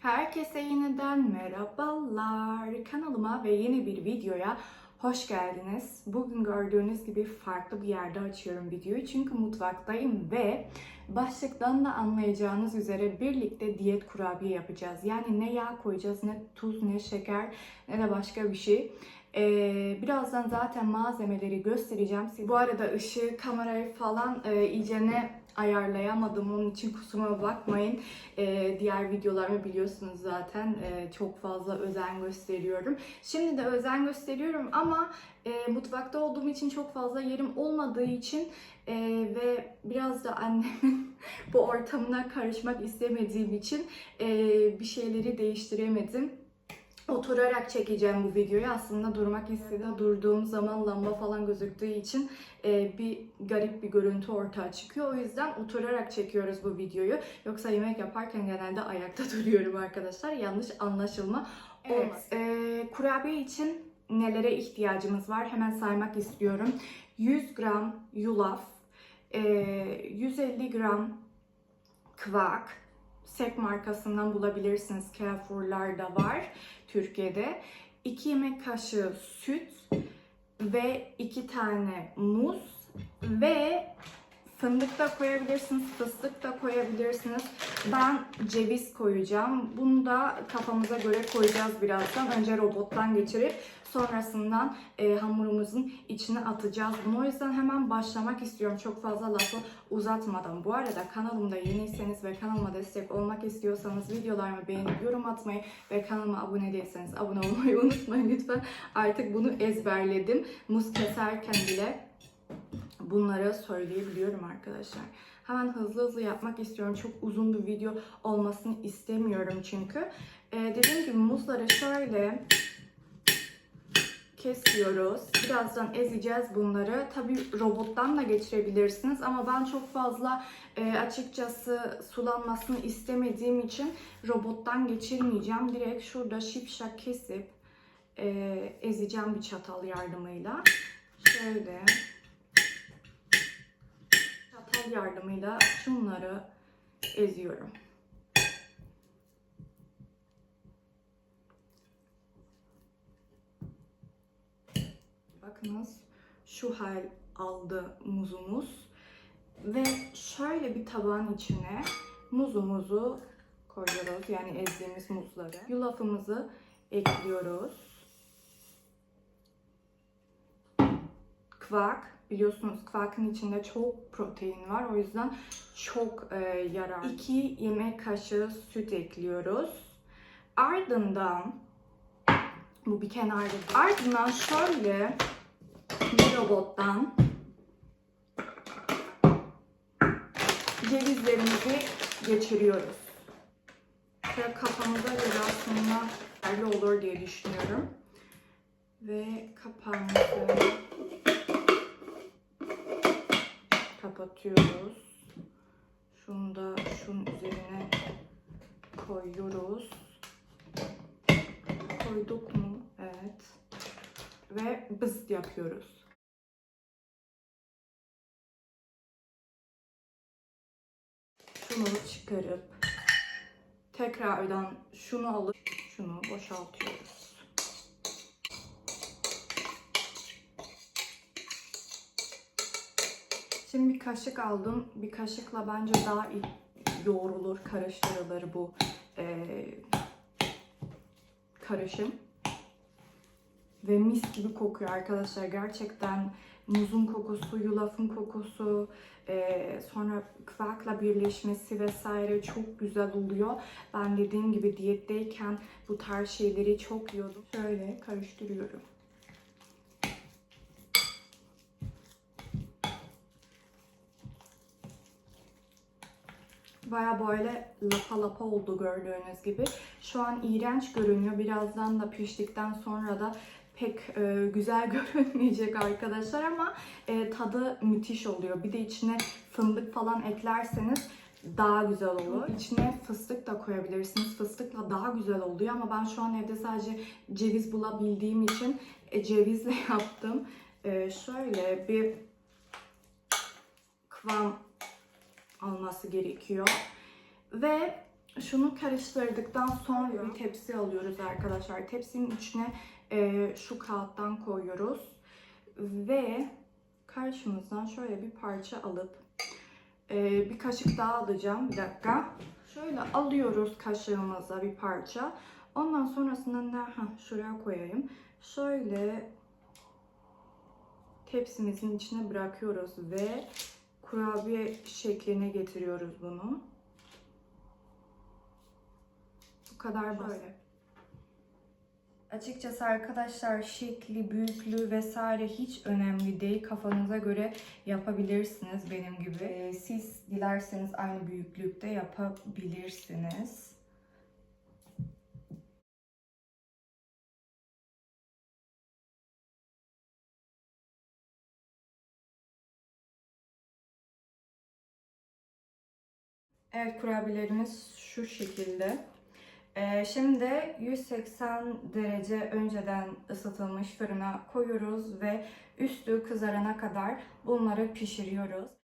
Herkese yeniden merhabalar. Kanalıma ve yeni bir videoya hoş geldiniz. Bugün gördüğünüz gibi farklı bir yerde açıyorum videoyu. Çünkü mutfaktayım ve başlıktan da anlayacağınız üzere birlikte diyet kurabiye yapacağız. Yani ne yağ koyacağız, ne tuz, ne şeker, ne de başka bir şey. Ee, birazdan zaten malzemeleri göstereceğim. Bu arada ışığı, kamerayı falan e, iyicene ayarlayamadım. Onun için kusuruma bakmayın. Ee, diğer videolarımı biliyorsunuz zaten. Ee, çok fazla özen gösteriyorum. Şimdi de özen gösteriyorum ama e, mutfakta olduğum için çok fazla yerim olmadığı için e, ve biraz da annemin bu ortamına karışmak istemediğim için e, bir şeyleri değiştiremedim. Oturarak çekeceğim bu videoyu. Aslında durmak istedi. Durduğum zaman lamba falan gözüktüğü için e, bir garip bir görüntü ortaya çıkıyor. O yüzden oturarak çekiyoruz bu videoyu. Yoksa yemek yaparken genelde ayakta duruyorum arkadaşlar. Yanlış anlaşılma olmaz. e, kurabiye için nelere ihtiyacımız var? Hemen saymak istiyorum. 100 gram yulaf, e, 150 gram kıvak, Sek markasından bulabilirsiniz. Carrefour'larda var Türkiye'de. 2 yemek kaşığı süt ve 2 tane muz ve fındık da koyabilirsiniz, fıstık da koyabilirsiniz. Ben ceviz koyacağım. Bunu da kafamıza göre koyacağız birazdan. Önce robottan geçirip sonrasından e, hamurumuzun içine atacağız bunu. O yüzden hemen başlamak istiyorum. Çok fazla lafı uzatmadan. Bu arada kanalımda yeniyseniz ve kanalıma destek olmak istiyorsanız videolarımı beğenip yorum atmayı ve kanalıma abone değilseniz abone olmayı unutmayın lütfen. Artık bunu ezberledim. Muz keserken bile bunları söyleyebiliyorum arkadaşlar. Hemen hızlı hızlı yapmak istiyorum. Çok uzun bir video olmasını istemiyorum çünkü. Ee, dediğim gibi muzları şöyle kesiyoruz. Birazdan ezeceğiz bunları. Tabi robottan da geçirebilirsiniz ama ben çok fazla e, açıkçası sulanmasını istemediğim için robottan geçirmeyeceğim. Direkt şurada şipşak kesip e, ezeceğim bir çatal yardımıyla. Şöyle çatal yardımıyla şunları eziyorum. Bakınız şu hal aldı muzumuz. Ve şöyle bir tabağın içine muzumuzu koyuyoruz. Yani ezdiğimiz muzları. Yulafımızı ekliyoruz. Kvak. Biliyorsunuz kvakın içinde çok protein var. O yüzden çok e, yarar. 2 yemek kaşığı süt ekliyoruz. Ardından bu bir kenarda. Ardından şöyle bir robottan cevizlerimizi geçiriyoruz. Ve kafamıza göre aslında yeterli olur diye düşünüyorum. Ve kapağımızı kapatıyoruz. Şunu da şunun üzerine koyuyoruz. Koyduk mu? Evet. Ve bızt yapıyoruz. Şunu çıkarıp tekrardan şunu alıp şunu boşaltıyoruz. Şimdi bir kaşık aldım. Bir kaşıkla bence daha iyi yoğrulur, karıştırılır bu eee, karışım. Ve mis gibi kokuyor arkadaşlar. Gerçekten muzun kokusu, yulafın kokusu, eee, sonra kvakla birleşmesi vesaire çok güzel oluyor. Ben dediğim gibi diyetteyken bu tarz şeyleri çok yiyordum. Şöyle karıştırıyorum. Baya böyle lapa lapa oldu gördüğünüz gibi. Şu an iğrenç görünüyor. Birazdan da piştikten sonra da pek e, güzel görünmeyecek arkadaşlar ama e, tadı müthiş oluyor. Bir de içine fındık falan eklerseniz daha güzel olur. İçine fıstık da koyabilirsiniz. Fıstıkla daha güzel oluyor ama ben şu an evde sadece ceviz bulabildiğim için e, cevizle yaptım. E, şöyle bir kıvam alması gerekiyor. Ve Şunu karıştırdıktan sonra bir tepsi alıyoruz arkadaşlar. Tepsinin içine e, şu kağıttan koyuyoruz. Ve karşımızdan şöyle bir parça alıp e, bir kaşık daha alacağım. Bir dakika. Şöyle alıyoruz kaşığımıza bir parça. Ondan sonrasında ne? Ha, şuraya koyayım. Şöyle tepsimizin içine bırakıyoruz ve kurabiye şekline getiriyoruz bunu. Bu kadar basit. Açıkçası arkadaşlar şekli, büyüklüğü vesaire hiç önemli değil. Kafanıza göre yapabilirsiniz benim gibi. Ee, Siz dilerseniz aynı büyüklükte yapabilirsiniz. Evet kurabiyelerimiz şu şekilde. Ee, şimdi 180 derece önceden ısıtılmış fırına koyuyoruz ve üstü kızarana kadar bunları pişiriyoruz.